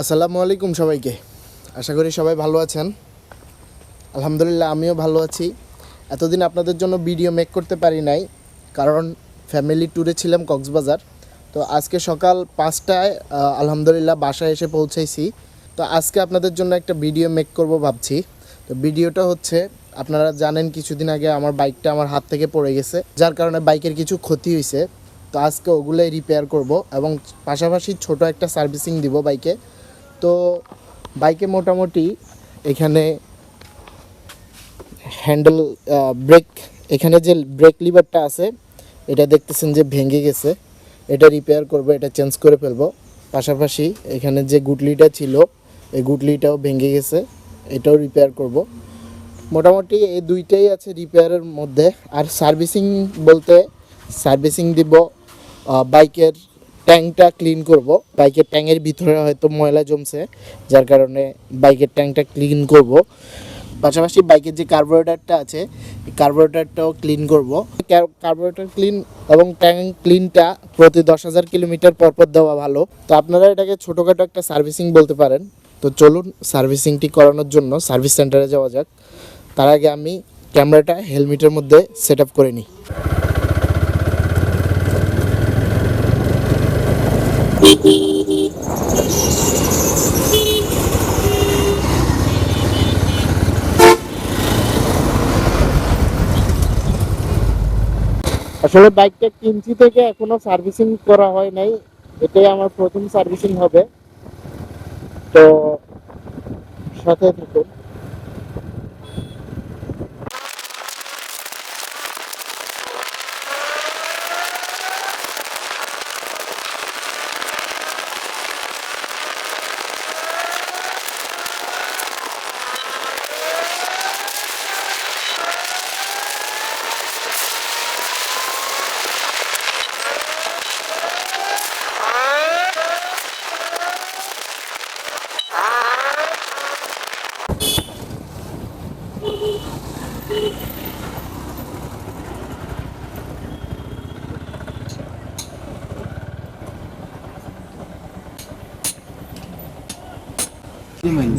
আসসালামু আলাইকুম সবাইকে। আশা করি সবাই ভালো আছেন। আলহামদুলিল্লাহ, আমিও ভালো আছি। এতদিন আপনাদের জন্য ভিডিও মেক করতে পারি নাই, কারণ ফ্যামিলি ট্যুরে ছিলাম কক্সবাজার। তো আজকে সকাল পাঁচটায় আলহামদুলিল্লাহ বাসায় এসে পৌঁছেছি তো আজকে আপনাদের জন্য একটা ভিডিও মেক করব ভাবছি। তো ভিডিওটা হচ্ছে, আপনারা জানেন কিছুদিন আগে আমার বাইকটা আমার হাত থেকে পড়ে গেছে, যার কারণে বাইকের কিছু ক্ষতি হয়েছে তো আজকে ওগুলোই রিপেয়ার করব এবং পাশাপাশি ছোট একটা সার্ভিসিং দিব বাইকে তো বাইকে মোটামুটি এখানে হ্যান্ডেল ব্রেক, এখানে যে ব্রেক লিভারটা আছে, এটা দেখতেছেন যে ভেঙে গেছে। এটা রিপেয়ার করব, এটা চেঞ্জ করে ফেলব। পাশাপাশি এখানে যে গুটলিটা ছিল, এই গুটলিটাও ভেঙে গেছে, এটাও রিপেয়ার করব। মোটামুটি এই দুইটাই আছে রিপেয়ারের মধ্যে। আর সার্ভিসিং বলতে সার্ভিসিং দিব বাইকের ট্যাঙ্কটা ক্লিন করব। বাইকের ট্যাঙ্কের ভিতরে হয়তো ময়লা জমছে, যার কারণে বাইকের ট্যাঙ্কটা ক্লিন করব। পাশাপাশি বাইকের যে কার্বোরেটারটা আছে কার্বোরেটারটাও ক্লিন করব। কার্বোরেটার ক্লিন এবং ট্যাঙ্ক ক্লিনটা প্রতি দশ হাজার কিলোমিটার পর পর দেওয়া ভালো। তো আপনারা এটাকে ছোটোখাটো একটা সার্ভিসিং বলতে পারেন। তো চলুন সার্ভিসিংটি করানোর জন্য সার্ভিস সেন্টারে যাওয়া যাক। তার আগে আমি ক্যামেরাটা হেলমেটের মধ্যে সেট করে নিই। আসলে বাইকটা কিনছি থেকে এখনও সার্ভিসিং করা হয় নাই। এটাই আমার প্রথম সার্ভিসিং হবে। তো সাথে থাকুন।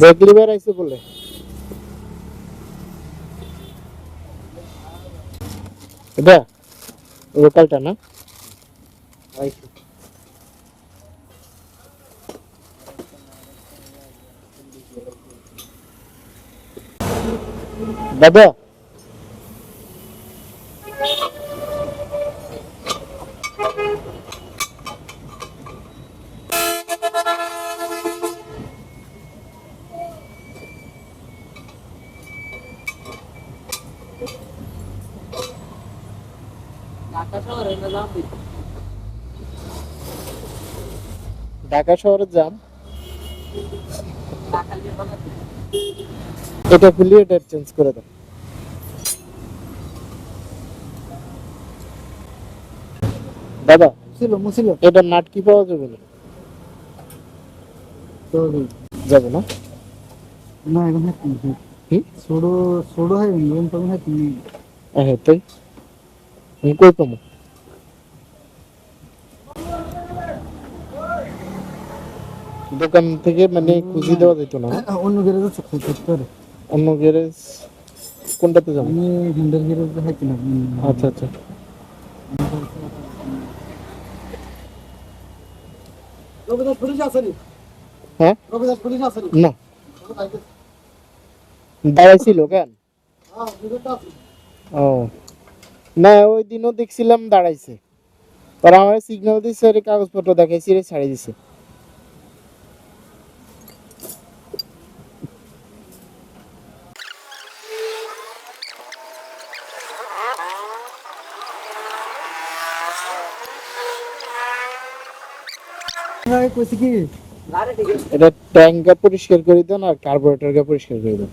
ব্রেক লিভার আইছে বলে এটা লোকালটা না দাদা ঢাকা শহরের জাম এটা খুলিয়ে এটা চেঞ্জ করে দাও। দাদা ছিল মুছিল এটা নাট কি পাওয়া যাবে না। তো যাবে। না? না এখন ছোড়ো ছোড়ো হয় এখন তো হাত নি হ্যাঁ তাই আমি কই পাবো দোকান থেকে মানে খুঁজি দেওয়া যেত না অন্য গ্যারেজে চক্কর করতে পারে অন্য গ্যারেজ কোনটাতে যাব আমি হ্যান্ডেল গ্যারেজে হাইতে না আচ্ছা আচ্ছা রবিদাস পুলিশ আসেনি হ্যাঁ রবিদাস পুলিশ আসেনি না দাঁড়াইছিল কেন? ও। না ওই দিনও দেখছিলাম দাঁড়াইছে। পরে আমার সিগন্যাল দিচ্ছে রে কাগজপত্র দেখাইছি রে ছাড়ি দিছে। এটা ট্যাঙ্কটা পরিষ্কার করে দেন আর কার্বোরেটরটা পরিষ্কার করে দেন।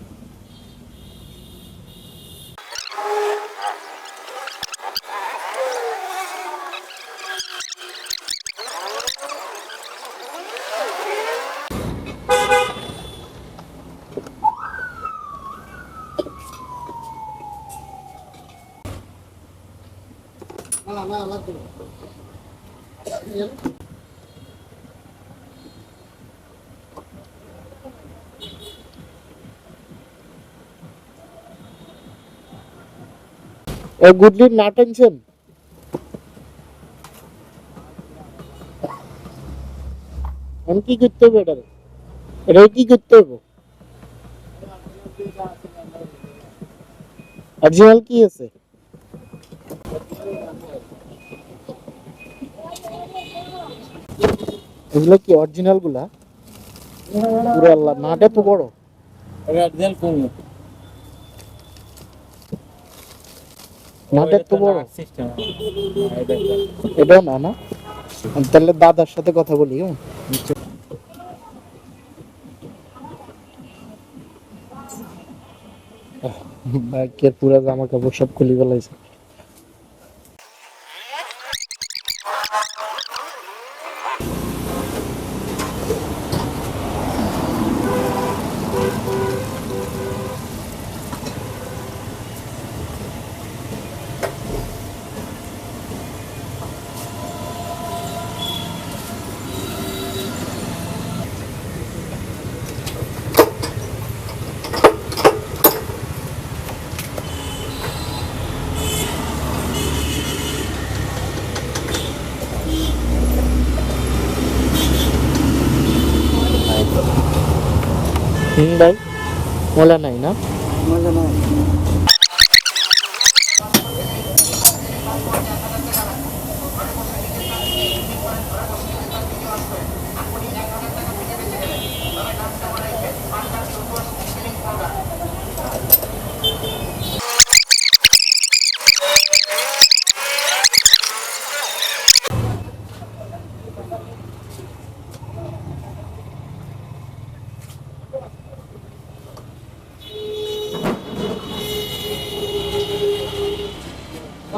গুডলি না টেনশন? আমি কি করতে হবে এটা এটা কি করতে হবে? আজকাল কি আছে? এগুলো কি অরিজিনালগুলা? পুরো আল্লাহ নাটা তো বড়। অরিজিনাল কোন নাটা তো বড়। এটাও না না? তাহলে দাদার সাথে কথা বলি বাইকের পুরা জামা কাপড় সব খুলি ফেলাইছে। হুম ভাই মোলা নাই না মজা নাই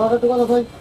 কথা ভাই